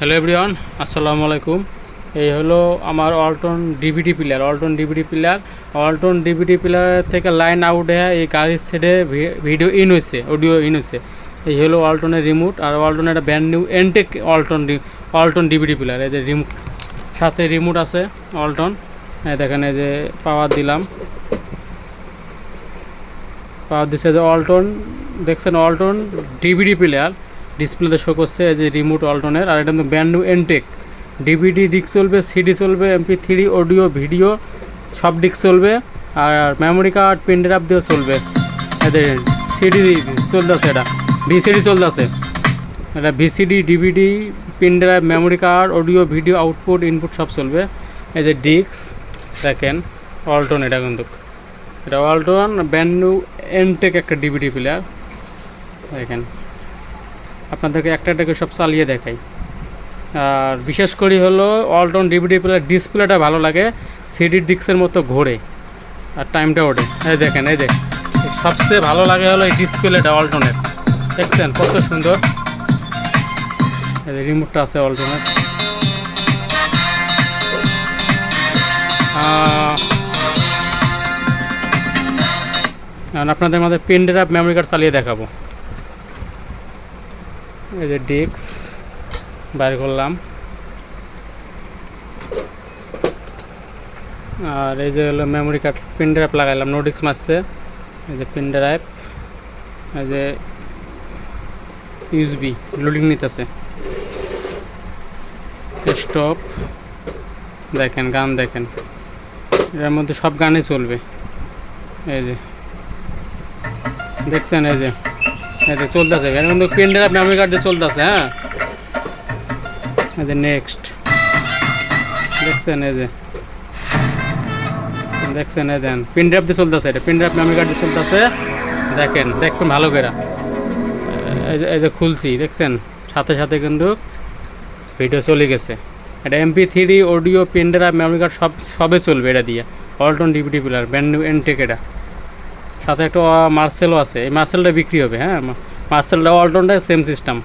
Hello everyone আসসালামু আলাইকুম এই হলো আমার Alton DVD player Alton DVD player Alton DVD player থেকে লাইন আউট হয়ে এই গাড়ির সেটে ভিডিও ইন হয়েছে অডিও ইন হয়েছে। এই হলো অল্টনের রিমোট আর অল্টনের একটা brand new Entech Alton Alton DVD player এই যে রিমোট সাথে রিমোট আছে অল্টন দেখেন এই যে পাওয়ার দিলাম। পাওয়ার দিচ্ছে যে অল্টন দেখছেন অল্টন ডিভিডি প্লেয়ার ডিসপ্লেতে শো করছে যে রিমোট অল্টনের আর এটা কিন্তু brand new Entech DVD disc চলবে সিডি চলবে এমপি থ্রি অডিও ভিডিও সব দিক চলবে, আর মেমোরি কার্ড পেন ড্রাইভ দিয়েও চলবে। এদের সিডি চলতেছে এটা ভিসিডি চলতেছে। এটা VCD DVD pen drive memory card audio video output input সব চলবে। যে ডিক্স দেখেন অল্টন এটা কিন্তু। এটা অল্টন ব্যান্ড নিউ এনটেক একটা ডিভিডি প্লেয়ার দেখেন। আপনাদেরকে একটা একটাকে সব চালিয়ে দেখাই। আর বিশেষ করে হলো অল্টন ডিভিডি প্লেয়ার ডিসপ্লেটা ভালো লাগে সিডি ডিক্সের মতো ঘোরে। আর টাইমটা ওঠে। এই দেখেন, এই দেখ সবচেয়ে ভালো লাগে হলো এই ডিসপ্লেটা অল্টনের দেখছেন কত সুন্দর? এই রিমোটটা আছে অল্টনের আপনাদের মধ্যে পেন ড্রাইভ মেমোরি কার্ড চালিয়ে দেখাবো। এই যে ডিক্স বাইর করলাম। আর এই যে হলো মেমোরি কার্ড পেন ড্রাইভ লাগাইলাম নো ডিক্স মারছে। এই যে পেন ড্রাইভ এই যে ইউজবি লোডিং নিতেছে। স্টপ দেখেন, গান দেখেন। এর মধ্যে সব গানই চলবে। এই যে, দেখছেন, এই যে যে চলতেছে। এর মধ্যে পেন ড্রাইভ মেমোরি কার্ড চলতেছে হ্যাঁ? যে নেক্সট দেখছেন এই যে। দেখছেন এই দেন পেন ড্রাইভ দিয়ে চলতেছে এটা। পেন ড্রাইভ মেমোরি কার্ড দিয়ে চলতেছে। দেখেন দেখবেন ভালো করে। এই যে খুলছি, দেখছেন? সাথে সাথে কিন্তু ভিডিও চলে গেছে। এটা MP three audio pen drive memory card সব, সবে চলবে এটা দিয়ে। Alton DVD player brand Entech এটা। সাথে একটা মার্সেলও আছে। এই মার্সেলটা বিক্রি হবে হ্যাঁ? মার্সেলটা অল্টনটা সেম সিস্টেম